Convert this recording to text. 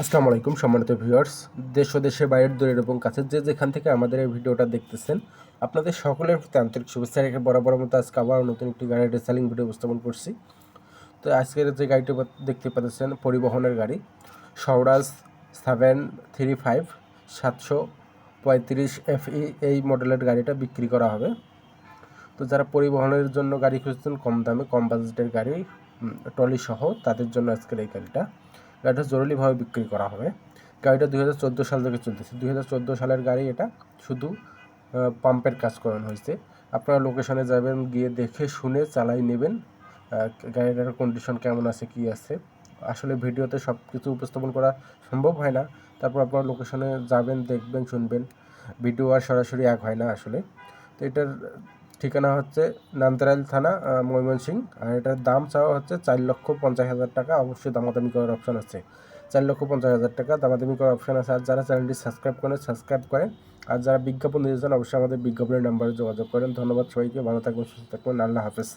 আসসালামু আলাইকুম, সম্মানিত ভিউয়ার্স। দেশ ও দেশের বাইরের দূরের এবং কাছের যে যেখান থেকে আমাদের এই ভিডিওটা দেখতেছেন, আপনাদের সকলের প্রতি আন্তরিক শুভেচ্ছা রেখে বরাবর মতো আজকে আবার নতুন একটি গাড়ির রিসেলিং ভিডিও উপস্থাপন করছি। তো আজকের যে গাড়িটি দেখতে পাচ্ছেন, পরিবহনের গাড়ি সৌরাজ সেভেন থ্রি ফাইভ সাতশো পঁয়ত্রিশ এফই এই মডেলের গাড়িটা বিক্রি করা হবে। তো যারা পরিবহনের জন্য গাড়ি খুঁজছেন, কম দামে, কম বাজেটের গাড়ি ট্রলি সহ তাদের জন্য আজকের এই গাড়িটা। গাড়িটা জরুরিভাবে বিক্রি করা হবে। গাড়িটা দুই হাজার সাল থেকে চলতেছে। দুই হাজার চোদ্দ সালের গাড়ি এটা শুধু পাম্পের কাজ করানো হয়েছে। আপনারা লোকেশনে যাবেন, গিয়ে দেখে শুনে চালাই নেবেন গাড়িটার কন্ডিশন কেমন আছে, কি আছে। আসলে ভিডিওতে সব কিছু উপস্থাপন করা সম্ভব হয় না। তারপর আপনারা লোকেশনে যাবেন, দেখবেন, শুনবেন। ভিডিও আর সরাসরি এক হয় না আসলে। তো এটার ঠিকানা হচ্ছে নান্দরাইল থানা ময়মনসিং। আর এটার দাম চাওয়া হচ্ছে চার লক্ষ পঞ্চাশ হাজার টাকা। অবশ্যই দামাদামি করার অপশন আছে। চার লক্ষ পঞ্চাশ হাজার টাকা দামাদামি করার অপশন আছে। আর যারা চ্যানেলটি সাবস্ক্রাইব করেন সাবস্ক্রাইব করেন। আর যারা বিজ্ঞাপন দিতে চান, অবশ্যই আমাদের বিজ্ঞাপনের নাম্বারে যোগাযোগ করেন। ধন্যবাদ সবাইকে। ভালো থাকবেন, সুস্থ থাকবেন। আল্লাহ হাফেজ।